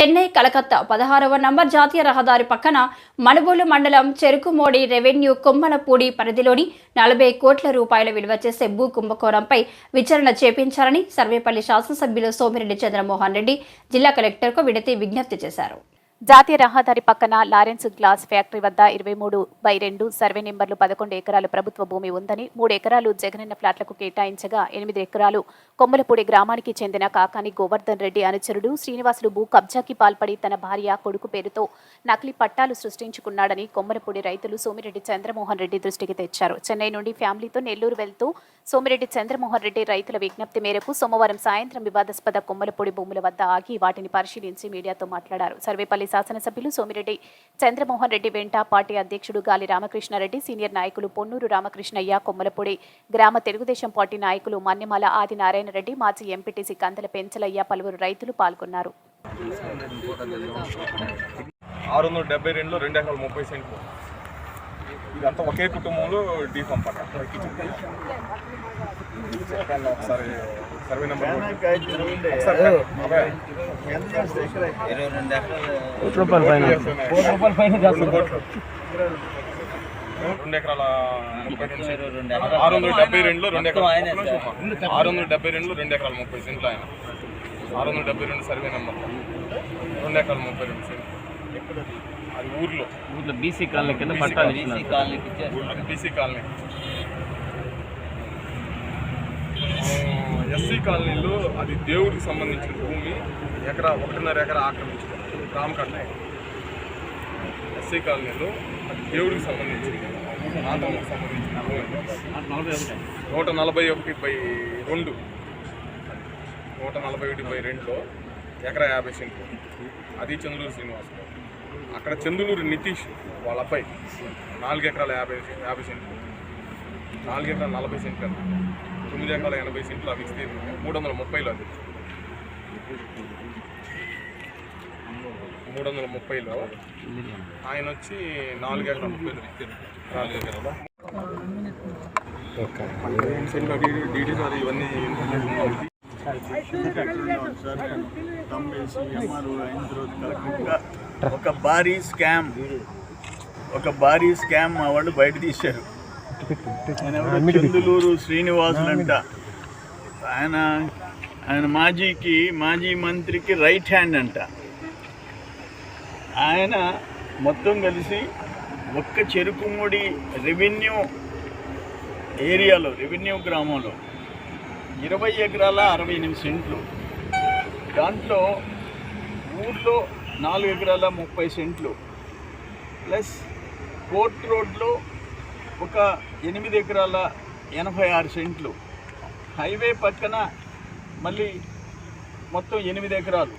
చెన్నై కలకత్తా పదహారవ నంబర్ జాతీయ రహదారి పక్కన మణుబూలు మండలం చెరుకుమోడి రెవెన్యూ కొమ్మలపూడి పరిధిలోని నలభై కోట్ల రూపాయల విలువ చేసే భూ కుంభకోణంపై విచారణ చేపించాలని సర్వేపల్లి శాసనసభ్యులు సోమిరెడ్డి చంద్రమోహన్ రెడ్డి జిల్లా కలెక్టర్కు విడతి విజ్ఞప్తి చేశారు. జాతీయ రహదారి పక్కన లారెన్స్ గ్లాస్ ఫ్యాక్టరీ వద్ద ఇరవై మూడు బై రెండు సర్వే నెంబర్లు పదకొండు ఎకరాలు ప్రభుత్వ భూమి ఉందని మూడు ఎకరాలు జగనన్న ఫ్లాట్లకు కేటాయించగా ఎనిమిది ఎకరాలు కొమ్మలపూడి గ్రామానికి చెందిన కాకాని గోవర్ధన్ రెడ్డి అనుచరుడు శ్రీనివాసులు భూ కబ్జాకి పాల్పడి తన భార్య కొడుకు పేరుతో నకిలీ పట్టాలు సృష్టించుకున్నాడని కొమ్మలపూడి రైతులు సోమిరెడ్డి చంద్రమోహన్ రెడ్డి దృష్టికి తెచ్చారు. చెన్నై నుండి ఫ్యామిలీతో నెల్లూరు వెళ్తూ సోమిరెడ్డి చంద్రమోహన్ రెడ్డి రైతుల విజ్ఞప్తి మేరకు సోమవారం సాయంత్రం వివాదాస్పద కొమ్మలపూడి భూముల వద్ద ఆగి వాటిని పరిశీలించి మీడియాతో మాట్లాడారు. సర్వేపల్లి శాసనసభ్యులు సోమిరెడ్డి. చంద్రమోహన్ రెడ్డి వెంట పార్టీ అధ్యక్షుడు గాలి రామకృష్ణారెడ్డి సీనియర్ నాయకులు పొన్నూరు రామకృష్ణయ్య కొమ్మలపూడి. గ్రామ తెలుగుదేశం పార్టీ నాయకులు మన్యమాల ఆది నారాయణ రెడ్డి మాజీ ఎంపీటీసీ కందల పెంచలయ్య పలువురు రైతులు పాల్గొన్నారు. ఆరు వందల డెబ్బై రెండులో రెండు ఎకరాల ముప్పై సెంట్లు. ఇదంతా ఒకే కుటుంబంలో డీఫామ్ పట్ట ఒకసారి సర్వే నెంబర్ రెండు ఎకరాల. ఆరు వందల డెబ్బై రెండులో రెండు ఎకరాల. ఆరు వందల డెబ్బై రెండులో రెండు ఎకరాల ముప్పై సెంట్లు ఆయన. ఆరు వందల డెబ్బై రెండు సర్వే నెంబర్. రెండు ఎకరాల ముప్పై రెండు సెంట్లు. అది ఊర్లో. ఊర్లో బీసీ కాలనీ కింద పట్టాలు బీసీ కాలనీ. ఎస్సీ కాలనీలో అది దేవుడికి సంబంధించిన భూమి ఎకరా ఒకటిన్నర ఎకరా ఆక్రమించారు రామకట్ట ఎస్సీ కాలనీలో అది దేవుడికి సంబంధించింది ఆంధ్రకి సంబంధించిన భూమి. నూట నలభై ఒకటి బై రెండు. నూట నలభై ఒకటి బై రెండులో ఎకరా యాభై సెంట్లు. అది చంద్రూరు శ్రీనివాసరావు అక్కడ చందులూరు నితీష్ వాళ్ళ అబ్బాయి. నాలుగు ఎకరాల యాభై యాభై సెంట్లు. నాలుగు ఎకరాల నలభై సెంట్లు తొమ్మిది ఎకరాల ఎనభై సెంట్లు అవి ఇస్తే మూడు వందల ముప్పైలో అది. మూడు వందల ముప్పైలో ఆయన వచ్చి నాలుగు ఎకరాల ముప్పై నాలుగు ఎకరాల. సెంట్లు అవి డీటెయిల్స్ అది ఇవన్నీ ఒక భారీ స్కామ్. ఒక భారీ స్కామ్ మా వాళ్ళు బయట తీశారు. చందులూరు శ్రీనివాసులంట ఆయన ఆయన మాజీకి మాజీ మంత్రికి రైట్ హ్యాండ్ అంట. ఆయన మొత్తం కలిసి ఒక్క చెరుకుముడి రెవెన్యూ ఏరియాలో రెవెన్యూ గ్రామంలో ఇరవై ఎకరాల అరవై ఎనిమిది సెంట్లు. దాంట్లో ఊర్లో నాలుగు ఎకరాల ముప్పై సెంట్లు. ప్లస్ కోర్ట్ రోడ్లో ఒక ఎనిమిది ఎకరాల ఎనభై ఆరు సెంట్లు. హైవే పక్కన మళ్ళీ మొత్తం ఎనిమిది ఎకరాలు.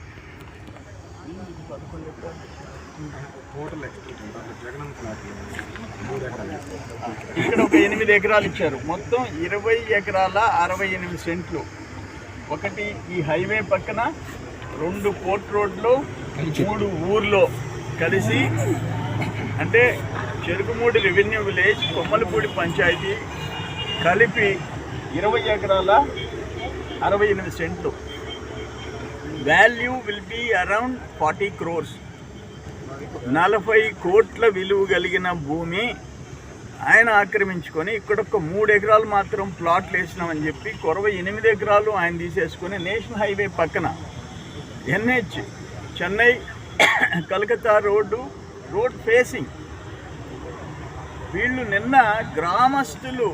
ఇక్కడ ఒక ఎనిమిది ఎకరాలు ఇచ్చారు. మొత్తం ఇరవై ఎకరాల అరవై ఎనిమిది సెంట్లు. ఒకటి ఈ హైవే పక్కన రెండు కోర్ట్ రోడ్లు మూడు ఊర్లో కలిసి అంటే చెరుకుమూడి రెవెన్యూ విలేజ్ కొమ్మలపూడి పంచాయతీ కలిపి ఇరవై ఎకరాల అరవై ఎనిమిది సెంట్లు. Value will be around forty crores. నలభై కోట్ల విలువ కలిగిన భూమి ఆయన ఆక్రమించుకొని ఇక్కడ ఒక మూడు ఎకరాలు మాత్రం ప్లాట్లు వేసినామని చెప్పి కొరవ ఎనిమిది ఎకరాలు ఆయన తీసేసుకొని నేషనల్ హైవే పక్కన NH Chennai Calcutta road road facing. వీళ్ళు నిన్న గ్రామస్తులు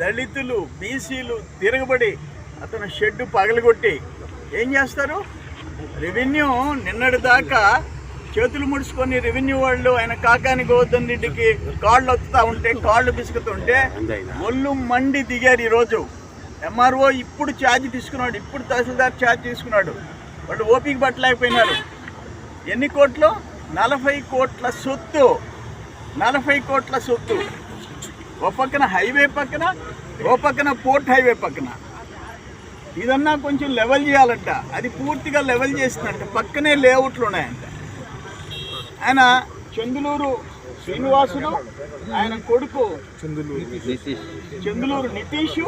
దళితులు బీసీలు తిరగబడి అతను షెడ్డు పగలగొట్టి ఏం చేస్తారు? రెవెన్యూ నిన్నటి దాకా చేతులు ముడుచుకొని రెవెన్యూ వాళ్ళు ఆయన కాకాని గోవర్ధన్ రెడ్డికి కాళ్ళు వస్తూ ఉంటే కాళ్ళు పిసుకుతుంటే ఒళ్ళు మండి దిగారు ఈరోజు. ఎంఆర్ఓ ఇప్పుడు ఛార్జ్ తీసుకున్నాడు ఇప్పుడు తహసీల్దార్ ఛార్జ్ తీసుకున్నాడు. వాళ్ళు ఓపిక పట్టలేకపోయినారు. ఎన్ని కోట్లు? నలభై కోట్ల సొత్తు. నలభై కోట్ల సొత్తు. ఓ పక్కన హైవే పక్కన ఓ పక్కన పోర్ట్ హైవే పక్కన. ఇదన్నా కొంచెం లెవెల్ చేయాలంట. అది పూర్తిగా లెవెల్ చేసిందంట. పక్కనే లేఅవుట్లు ఉన్నాయంట. ఆయన చందులూరు శ్రీనివాసులు ఆయన కొడుకు చందులూరు నితీష్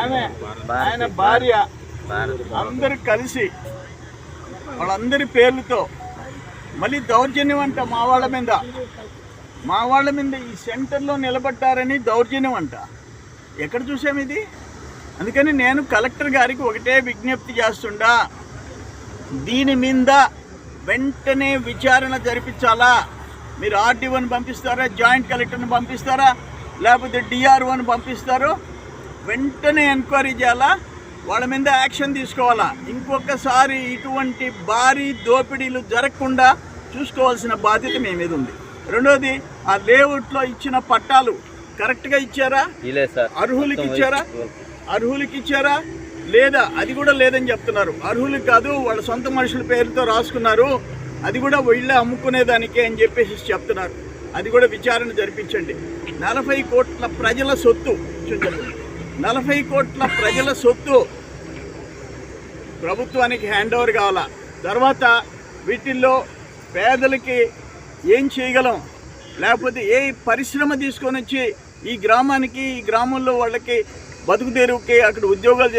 ఆమె ఆయన భార్య అందరు కలిసి వాళ్ళందరి పేర్లతో మళ్ళీ దౌర్జన్యం అంట మా వాళ్ళ మీద. మా వాళ్ళ మీద ఈ సెంటర్లో నిలబడ్డారని దౌర్జన్యం అంట. ఎక్కడ చూసాం ఇది? అందుకని నేను కలెక్టర్ గారికి ఒకటే విజ్ఞప్తి చేస్తుండా దీని మీద వెంటనే విచారణ జరిపించాలా? మీరు ఆర్డీఓని పంపిస్తారా? జాయింట్ కలెక్టర్ని పంపిస్తారా? లేకపోతే డిఆర్ఓని పంపిస్తారో? వెంటనే ఎంక్వైరీ చేయాలా? వాళ్ళ మీద యాక్షన్ తీసుకోవాలా? ఇంకొకసారి ఇటువంటి భారీ దోపిడీలు జరగకుండా చూసుకోవాల్సిన బాధ్యత మీ మీద ఉంది. రెండోది ఆ లేఅవుట్లో ఇచ్చిన పట్టాలు కరెక్ట్గా ఇచ్చారా? అర్హులకి ఇచ్చారా? అర్హులకి ఇచ్చారా? లేదా అది కూడా లేదని చెప్తున్నారు. అర్హులు కాదు వాళ్ళ సొంత మనుషుల పేరుతో రాసుకున్నారు. అది కూడా వీళ్ళే అమ్ముకునేదానికే అని చెప్పేసి చెప్తున్నారు. అది కూడా విచారణ జరిపించండి. నలభై కోట్ల ప్రజల సొత్తు. చూడండి. నలభై కోట్ల ప్రజల సొత్తు. ప్రభుత్వానికి హ్యాండ్ ఓవర్ కావాలా. తర్వాత వీటిల్లో పేదలకి ఏం చేయగలం? లేకపోతే ఏ పరిశ్రమ తీసుకొని వచ్చి ఈ గ్రామానికి ఈ గ్రామంలో వాళ్ళకి బతుకు అక్కడ ఉద్యోగాలు